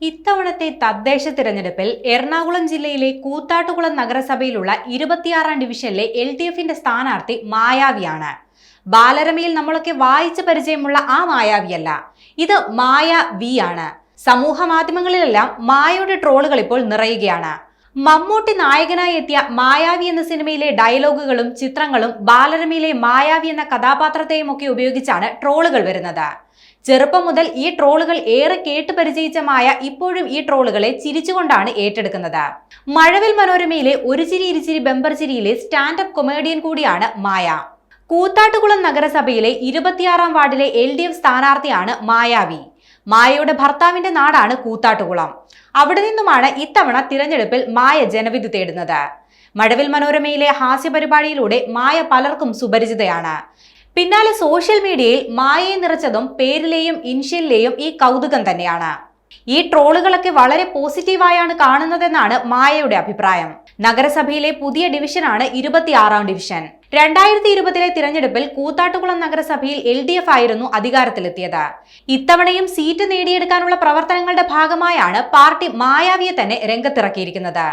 ഇത്തവണത്തെ തദ്ദേശ തിരഞ്ഞെടുപ്പിൽ എറണാകുളം ജില്ലയിലെ കൂത്താട്ടുകുളം നഗരസഭയിലുള്ള ഇരുപത്തിയാറാം ഡിവിഷനിലെ എൽ ഡി എഫിന്റെ സ്ഥാനാർത്ഥി മായാവിയാണ്. ബാലരമയിൽ നമ്മളൊക്കെ വായിച്ച പരിചയമുള്ള ആ മായാവിയല്ല. ഇത് മായ വി ആണ്. സമൂഹ മാധ്യമങ്ങളിലെല്ലാം മായയുടെ ട്രോളുകൾ ഇപ്പോൾ നിറയുകയാണ്. മമ്മൂട്ടി നായകനായി എത്തിയ മായാവി എന്ന സിനിമയിലെ ഡയലോഗുകളും ചിത്രങ്ങളും ബാലരമയിലെ മായാവി എന്ന കഥാപാത്രത്തെയും ഒക്കെ ഉപയോഗിച്ചാണ് ട്രോളുകൾ വരുന്നത്. ചെറുപ്പം മുതൽ ഈ ട്രോളുകൾ ഏറെ കേട്ട് പരിചയിച്ച മായ ഇപ്പോഴും ഈ ട്രോളുകളെ ചിരിച്ചുകൊണ്ടാണ് ഏറ്റെടുക്കുന്നത്. മഴവിൽ മനോരമയിലെ ഒരു ചിരി ഇരുചിരി ബെമ്പർ ചിരിയിലെ സ്റ്റാൻഡപ്പ് കൊമേഡിയൻ കൂടിയാണ് മായ. കൂത്താട്ടുകുളം നഗരസഭയിലെ ഇരുപത്തിയാറാം വാർഡിലെ എൽ ഡി എഫ് സ്ഥാനാർത്ഥിയാണ് മായാവി. മായയുടെ ഭർത്താവിന്റെ നാടാണ് കൂത്താട്ടുകുളം. അവിടെ നിന്നുമാണ് ഇത്തവണ തിരഞ്ഞെടുപ്പിൽ മായ ജനവിധി തേടുന്നത്. മഴവിൽ മനോരമയിലെ ഹാസ്യ പരിപാടിയിലൂടെ മായ പലർക്കും സുപരിചിതയാണ്. പിന്നാലെ സോഷ്യൽ മീഡിയയിൽ മായയെ നിറച്ചതും പേരിലെയും ഇൻഷ്യലിലെയും ഈ കൗതുകം തന്നെയാണ്. ഈ ട്രോളുകളൊക്കെ വളരെ പോസിറ്റീവായാണ് കാണുന്നതെന്നാണ് മായയുടെ അഭിപ്രായം. നഗരസഭയിലെ പുതിയ ഡിവിഷനാണ് ഇരുപത്തിയാറാം ഡിവിഷൻ. രണ്ടായിരത്തി ഇരുപതിലെ തിരഞ്ഞെടുപ്പിൽ കൂത്താട്ടുകുളം നഗരസഭയിൽ എൽ ഡി എഫ് ആയിരുന്നു അധികാരത്തിലെത്തിയത്. ഇത്തവണയും സീറ്റ് നേടിയെടുക്കാനുള്ള പ്രവർത്തനങ്ങളുടെ ഭാഗമായാണ് പാർട്ടി മായാവിയെ തന്നെ രംഗത്തിറക്കിയിരിക്കുന്നത്.